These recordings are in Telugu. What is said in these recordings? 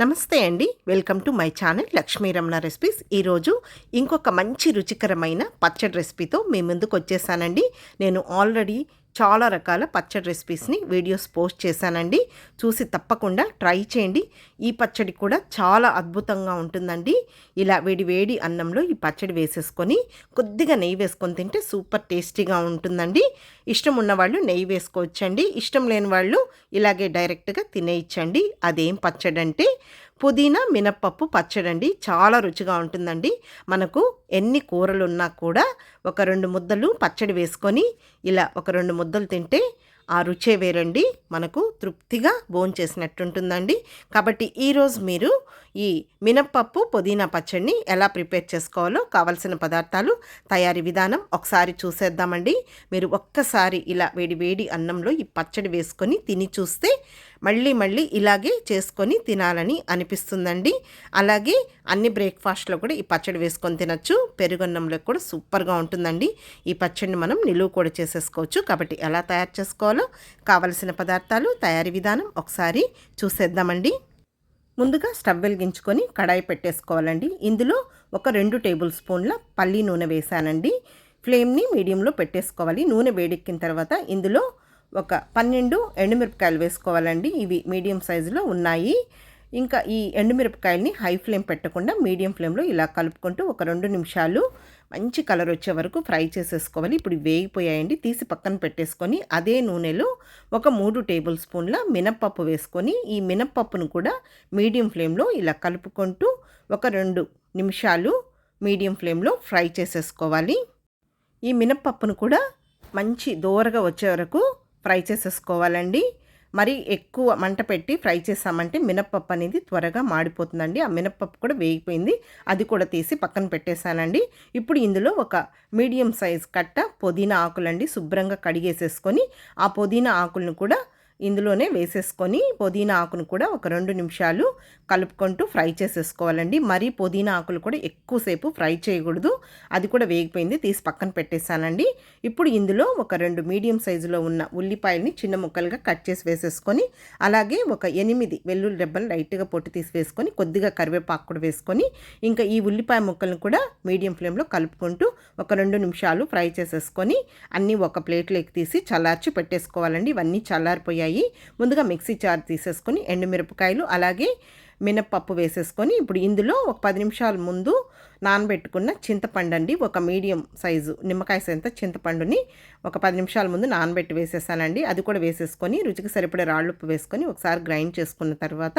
నమస్తే అండి. Welcome to my channel Lakshmi Ramana recipes. ఈరోజు ఇంకొక మంచి రుచికరమైన పచ్చడి రెసిపీతో మీ ముందుకు వచ్చేసానండి. నేను ఆల్రెడీ చాలా రకాల పచ్చడి రెసిపీస్ని వీడియోస్ పోస్ట్ చేశానండి. చూసి తప్పకుండా ట్రై చేయండి. ఈ పచ్చడి కూడా చాలా అద్భుతంగా ఉంటుందండి. ఇలా వేడి వేడి అన్నంలో ఈ పచ్చడి వేసేసుకొని కొద్దిగా నెయ్యి వేసుకొని తింటే సూపర్ టేస్టీగా ఉంటుందండి. ఇష్టం ఉన్నవాళ్ళు నెయ్యి వేసుకోవచ్చండి. ఇష్టం లేని వాళ్ళు ఇలాగే డైరెక్ట్గా తినేయచ్చండి. అదేం పచ్చడి అంటే పుదీనా మినప్పప్పు పచ్చడండి. చాలా రుచిగా ఉంటుందండి. మనకు ఎన్ని కూరలు ఉన్నా కూడా ఒక రెండు ముద్దలు పచ్చడి వేసుకొని ఇలా ఒక రెండు ముద్దలు తింటే ఆ రుచే వేరండి. మనకు తృప్తిగా భోంచేసినట్టుంటుందండి. కాబట్టి ఈరోజు మీరు ఈ మినప్పప్పు పుదీనా పచ్చడిని ఎలా ప్రిపేర్ చేసుకోవాలో కావలసిన పదార్థాలు తయారీ విధానం ఒకసారి చూసేద్దామండి. మీరు ఒక్కసారి ఇలా వేడి వేడి అన్నంలో ఈ పచ్చడి వేసుకొని తిని చూస్తే మళ్ళీ మళ్ళీ ఇలాగే చేసుకొని తినాలని అనిపిస్తుందండి. అలాగే అన్ని బ్రేక్ఫాస్ట్లో కూడా ఈ పచ్చడి వేసుకొని తినచ్చు. పెరుగన్నంలో కూడా సూపర్గా ఉంటుందండి. ఈ పచ్చడిని మనం నిలువ కూడా చేసేసుకోవచ్చు. కాబట్టి ఎలా తయారు చేసుకోవాలో కావలసిన పదార్థాలు తయారీ విధానం ఒకసారి చూసేద్దామండి. ముందుగా స్టవ్ వెలిగించుకొని కడాయి పెట్టేసుకోవాలండి. ఇందులో ఒక రెండు టేబుల్ స్పూన్ల పల్లి నూనె వేసానండి. ఫ్లేమ్ని మీడియంలో పెట్టేసుకోవాలి. నూనె వేడెక్కిన తర్వాత ఇందులో ఒక పన్నెండు ఎండుమిరపకాయలు వేసుకోవాలండి. ఇవి మీడియం సైజులో ఉన్నాయి. ఇంకా ఈ ఎండుమిరపకాయల్ని హై ఫ్లేమ్ పెట్టకుండా మీడియం ఫ్లేమ్లో ఇలా కలుపుకుంటూ ఒక రెండు నిమిషాలు మంచి కలర్ వచ్చే వరకు ఫ్రై చేసేసుకోవాలి. ఇప్పుడు వేగిపోయాయండి. తీసి పక్కన పెట్టేసుకొని అదే నూనెలో ఒక మూడు టేబుల్ స్పూన్ల మినప్పప్పు వేసుకొని ఈ మినప్పప్పును కూడా మీడియం ఫ్లేమ్లో ఇలా కలుపుకుంటూ ఒక రెండు నిమిషాలు మీడియం ఫ్లేమ్లో ఫ్రై చేసేసుకోవాలి. ఈ మినప్పప్పును కూడా మంచి దోరగా వచ్చే వరకు ఫ్రై చేసేసుకోవాలండి. మరి ఎక్కువ మంట పెట్టి ఫ్రై చేసామంటే మినప్పప్పు అనేది త్వరగా మాడిపోతుందండి. ఆ మినప్పప్పు కూడా వేగిపోయింది. అది కూడా తీసి పక్కన పెట్టేశానండి. ఇప్పుడు ఇందులో ఒక మీడియం సైజ్ కట్ట పుదీనా ఆకులండి శుభ్రంగా కడిగేసేసుకొని ఆ పుదీనా ఆకులను కూడా ఇందులోనే వేసేసుకొని పుదీనా ఆకును కూడా ఒక రెండు నిమిషాలు కలుపుకుంటూ ఫ్రై చేసేసుకోవాలండి. మరీ పుదీనా ఆకులు కూడా ఎక్కువసేపు ఫ్రై చేయకూడదు. అది కూడా వేగిపోయింది తీసి పక్కన పెట్టేశానండి. ఇప్పుడు ఇందులో ఒక రెండు మీడియం సైజులో ఉన్న ఉల్లిపాయల్ని చిన్న ముక్కలుగా కట్ చేసి వేసేసుకొని అలాగే ఒక ఎనిమిది వెల్లుల్లి రెబ్బలు లైట్గా పొట్టు తీసి వేసుకొని కొద్దిగా కరివేపాకు కూడా వేసుకొని ఇంకా ఈ ఉల్లిపాయ ముక్కలను కూడా మీడియం ఫ్లేమ్లో కలుపుకుంటూ ఒక రెండు నిమిషాలు ఫ్రై చేసేసుకొని అన్నీ ఒక ప్లేట్లోకి తీసి చల్లార్చి పెట్టేసుకోవాలండి. ఇవన్నీ చల్లారిపోయాయి. అయ్యాయి ముందుగా మిక్సీ చార్ తీసేసుకొని ఎండుమిరపకాయలు అలాగే మినప్పప్పు వేసేసుకొని ఇప్పుడు ఇందులో ఒక పది నిమిషాల ముందు నానబెట్టుకున్న చింతపండు అండి. ఒక మీడియం సైజు నిమ్మకాయ సైంత చింతపండుని ఒక పది నిమిషాల ముందు నానబెట్టి వేసేసానండి. అది కూడా వేసేసుకొని రుచికి సరిపడే రాళ్ళుప్పు వేసుకొని ఒకసారి గ్రైండ్ చేసుకున్న తర్వాత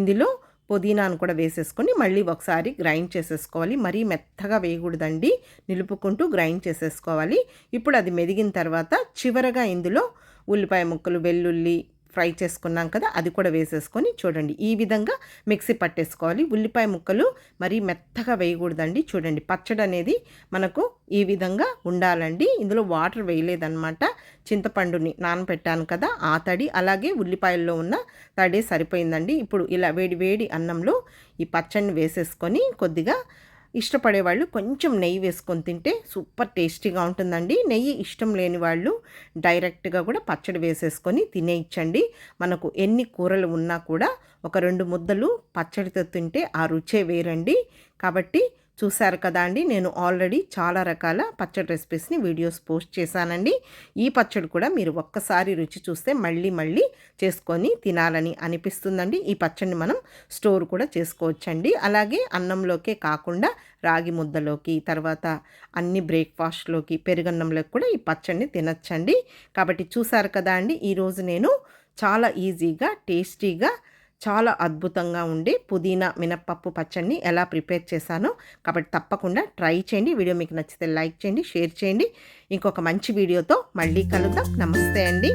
ఇందులో పుదీనాను కూడా వేసేసుకొని మళ్ళీ ఒకసారి గ్రైండ్ చేసేసుకోవాలి. మరీ మెత్తగా వేయకూడదండి. నిలుపుకుంటూ గ్రైండ్ చేసేసుకోవాలి. ఇప్పుడు అది మెదిగిన తర్వాత చివరగా ఇందులో ఉల్లిపాయ ముక్కలు వెల్లుల్లి ఫ్రై చేసుకున్నాం కదా అది కూడా వేసేసుకొని చూడండి. ఈ విధంగా మిక్సీ పట్టేసుకోవాలి. ఉల్లిపాయ ముక్కలు మరీ మెత్తగా వేయకూడదండి. చూడండి పచ్చడి అనేది మనకు ఈ విధంగా ఉండాలండి. ఇందులో వాటర్ వేయలేదన్నమాట. చింతపండుని నానబెట్టాను కదా ఆ తడి అలాగే ఉల్లిపాయల్లో ఉన్న తడి సరిపోయిందండి. ఇప్పుడు ఇలా వేడి వేడి అన్నంలో ఈ పచ్చడిని వేసేసుకొని కొద్దిగా ఇష్టపడేవాళ్ళు కొంచెం నెయ్యి వేసుకొని తింటే సూపర్ టేస్టీగా ఉంటుందండి. నెయ్యి ఇష్టం లేని వాళ్ళు డైరెక్ట్గా కూడా పచ్చడి వేసేసుకొని తినేయచ్చండి. మనకు ఎన్ని కూరలు ఉన్నా కూడా ఒక రెండు ముద్దలు పచ్చడితో తింటే ఆ రుచే వేరండి. కాబట్టి చూశారు కదా అండి. నేను ఆల్రెడీ చాలా రకాల పచ్చడి రెసిపీస్ని వీడియోస్ పోస్ట్ చేశానండి. ఈ పచ్చడి కూడా మీరు ఒక్కసారి రుచి చూస్తే మళ్ళీ మళ్ళీ చేసుకొని తినాలని అనిపిస్తుందండి. ఈ పచ్చడిని మనం స్టోర్ కూడా చేసుకోవచ్చండి. అలాగే అన్నంలోకే కాకుండా రాగి ముద్దలోకి తర్వాత అన్ని బ్రేక్ఫాస్ట్లోకి పెరుగన్నంలోకి కూడా ఈ పచ్చడిని తినచ్చండి. కాబట్టి చూసారు కదా అండి ఈరోజు నేను చాలా ఈజీగా టేస్టీగా చాలా అద్భుతంగా ఉండి పుదీనా మినప్పప్పు పచ్చడిని ఎలా ప్రిపేర్ చేశానో కాబట్టి తప్పకుండా ట్రై చేయండి. వీడియో మీకు నచ్చితే లైక్ చేయండి షేర్ చేయండి. ఇంకొక మంచి వీడియోతో మళ్ళీ కలుద్దాం. నమస్తే అండి.